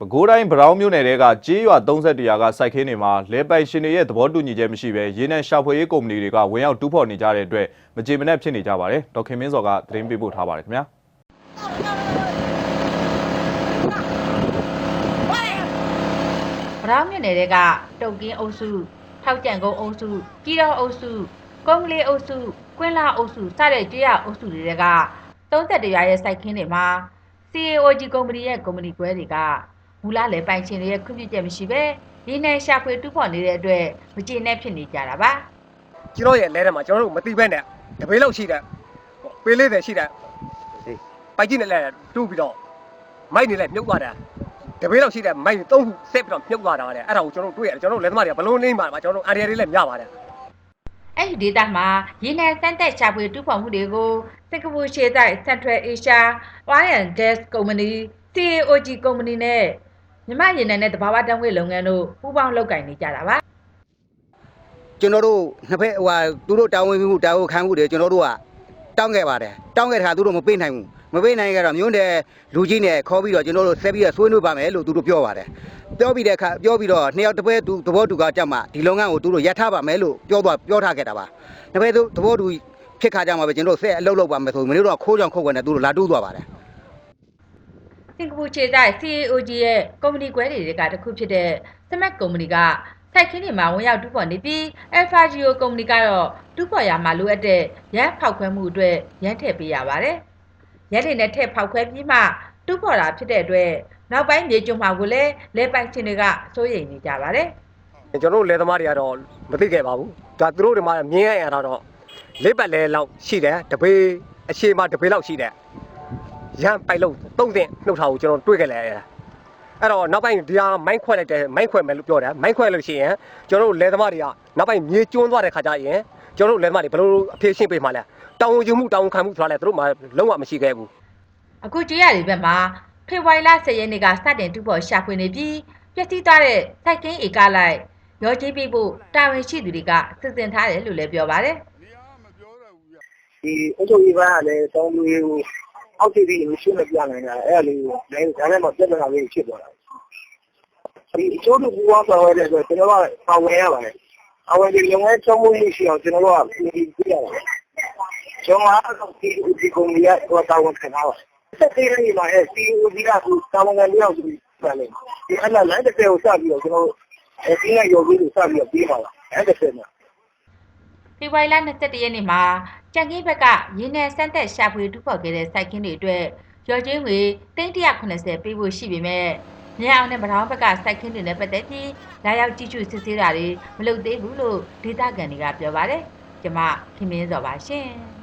ပဲခူးတိုင်းဗရောင်းမြို့နယ်တဲကကြေးရွာ31ရာကစိုက်ခင်းတွေမှာလဲပိုင်ရှင်တွေရဲ့သဘောတူညီချက်မရှိဘဲရေနံရှာဖွေရေးကုမ္ပဏီတွေကဝင်ရောက်တူးဖော်နေကြတဲ့အတွက်မကြေမနက်ဖြစ်နေကြပါတယ်ဒေါက်ခင်မင်းစောကသတင်းပေးပို့ထားပါတယ်ခင်ဗျာဗရောင်းမြို့နယ်တွေကတုတ်ကင်းအုပ်စုထောက်ကြံကုန်းအုပ်စုကြီးတော်အုပ်စုကုန်းကလေးအုပ်စုကွင်းလာအုပ်စုစတဲ့ကျွရအုပ်စုတွေက31ရွာရဲ့စိုက်ခင်းတွေမှာ CAOG ကုမ္ပဏီရဲ့ကုမ္ပဏီကွဲတွေက မူလလေပိုင်ရှင်တွေရဲ့ခွင့်ပြုချက်မရှိဘဲဒီနယ်ရှာဖွေတူးဖော်နေတဲ့အတွက်မကျေနပ်ဖြစ်နေကြတာပါကျွန်တော်ရဲ့လဲထဲမှာကျွန်တော်တို့မတိဘဲနဲ့တပေးလောက်ရှိတဲ့ပေးလေးတယ်ရှိတဲ့ပိုက်ကြီးနဲ့လဲတူးပြီးတော့မိုက်နေလဲမြုပ်သွားတာတပေးလောက်ရှိတဲ့မိုက်သုံးခုဆက်ပြီးတော့မြုပ်သွားတာတဲ့အဲ့ဒါကိုကျွန်တော်တို့တွေ့ရတယ်ကျွန်တော်တို့လက်သမားတွေကဘလုံးနေမှာပါကျွန်တော်တို့အန်ရီတွေလည်းမြပါတယ်အဲ့ဒီဒေတာမှာရေနံစမ်းတက်ရှာဖွေတူးဖော်မှုတွေကိုစင်ကာပူရှေ့တိုင်း Central Asia Oil and Gas Company CAOG ကုမ္ပဏီနဲ့ မြမရေနံနဲ့တဘာဝတံငွေလုပ်ငန်းတို့ပူးပေါင်းလုပ်ကိုင်နေကြတာပါကျွန်တော်တို့နှစ်ဖက်ဟိုဟာသူတို့တောင်းဝင်မှုတာဝန်ခံမှုတွေကျွန်တော်တို့ကတောင်းခဲ့ပါတယ်တောင်းခဲ့တာသူတို့မပေးနိုင်ဘူးမပေးနိုင်ကြတော့မျိုးတဲ့လူကြီးနဲ့ခေါ်ပြီးတော့ကျွန်တော်တို့ဆက်ပြီးတော့ဆွေးနွေးပါမယ်လို့သူတို့ပြောပါတယ်ပြောပြီးတဲ့အခါပြောပြီးတော့နှစ်ယောက်တစ်ဖက်သူသဘောတူကကြမှာဒီလုပ်ငန်းကိုသူတို့ရပ်ထားပါမယ်လို့ပြောသွားပြောထားခဲ့တာပါတစ်ဖက်သူသဘောတူဖြစ်ခါကြမှာပဲကျွန်တော်တို့ဆက်အလုပ်လုပ်ပါမယ်ဆိုမင်းတို့ကခိုးကြောင်ခုတ်ခွက်နဲ့သူတို့လာတူးသွားပါတယ် စင်ကာပူခြေတိုင်း CAOG ရဲ့ကုမ္ပဏီကွဲတွေကတစ်ခုဖြစ်တဲ့ Smack ကုမ္ပဏီကစိုက်ခင်းတွေမှာဝင်ရောက်တူးဖော်နေပြီး Alpha Geo ကုမ္ပဏီကတော့တူးဖော်ရမှာလိုအပ်တဲ့ရန်ဖောက်ခွဲမှုအတွက်ရန်ထည့်ပေးရပါတယ်။ရက်တွေနဲ့ထည့်ဖောက်ခွဲပြီးမှတူးဖော်တာဖြစ်တဲ့အတွက်နောက်ပိုင်းမြေကျွန်းမှာကိုလည်းလဲပိုက်ချင်းတွေကစိုးရိမ်နေကြပါတယ်။ကျွန်တော်တို့လက်သမားတွေကတော့မသိခဲ့ပါဘူးဒါသူတို့တွေမှာမြင်ရရတာတော့လေးပတ်လဲလောက်ရှိတယ်တပေးအရှိမတပေးလောက်ရှိတယ် ရမ်းပိုက်လို့သုံးတင်နှုတ်ထားကိုကျွန်တော်တွေ့ခဲ့လဲအဲ့တော့နောက်ပိုင်းဒီဟာမိုင်းခွဲလိုက်တယ်မိုင်းခွဲမယ်လို့ပြောတယ်မိုင်းခွဲလို့ရှိရင်ကျွန်တော်တို့လက်သမားတွေကနောက်ပိုင်းမြေကျွန်းသွားတဲ့ခါကျရင်ကျွန်တော်တို့လက်သမားတွေဘယ်လိုအဖြေရှင်းပေးမှလဲတောင်းဝန်ယူမှုတောင်းဝန်ခံမှုဆိုတာလဲသူတို့မှလုံးဝမရှိခဲ့ဘူးအခုကြွရတဲ့ဘက်မှာဖေဖော်ဝါရီလ10ရက်နေ့ကစတင်တူပေါ်ရှာဖွေနေပြီးပြည့်စည်သွားတဲ့စိုက်ကင်းဧကလိုက်ရောကြီးပြဖို့တာဝန်ရှိသူတွေကစစ်စင်ထားတယ်လို့လည်းပြောပါတယ်ဒီအချုပ်ကြီးပိုင်းကလည်းတောင်းလို့ကို အောက်တိတိမရှင်းမပြနိုင်တာအဲ့ဒါလေးကိုလည်းဒါနဲ့မှပြဿနာလေးဖြစ်သွားတာဒီအချို့လူကပါဝင်တဲ့ဆိုကျွန်တော်ကပါဝင်ရပါတယ်အဝင်ဒီလုံငန်းချုံမှုရှိအောင်ကျွန်တော်တို့ကပြည်ပြရပါတယ်ကျွန်တော်ကတော့ဒီဒီကုမ္ပဏီကတော့တာဝန်ခံထားပါတယ်ဆက်သေးတယ်မှာအဲ CEO ဒီကတာဝန်ခံလျောက်ပြီးပြန်လေဒီအလားလမ်းတစ်ဆယ်ကိုစပြီးတော့ကျွန်တော်အဲဒီကရော်ပြီးလို့စပြီးတော့ပြီးပါလားအဲ့ဒါဆက်မှာဖေဖော်ဝါရီလ22ရက်နေ့မှာကြံကင်းဘက်ကရင်းနယ်စမ်းသက်ရှာဖွေတူဖော်ခဲ့တဲ့စိုက်ကင်းတွေအတွက်ရော်ချင်းငွေ380ပေးဖို့ရှိပေမဲ့မြေအောင်နဲ့မထောင်ဘက်ကစိုက်ခင်းတွေနဲ့ပတ်သက်ပြီးလာရောက်ကြည့်ရှုစစ်ဆေးတာတွေမလုပ်သေးဘူးလို့ဒေသခံတွေကပြောပါတယ်။ကျမခင်မင်းစောပါရှင်။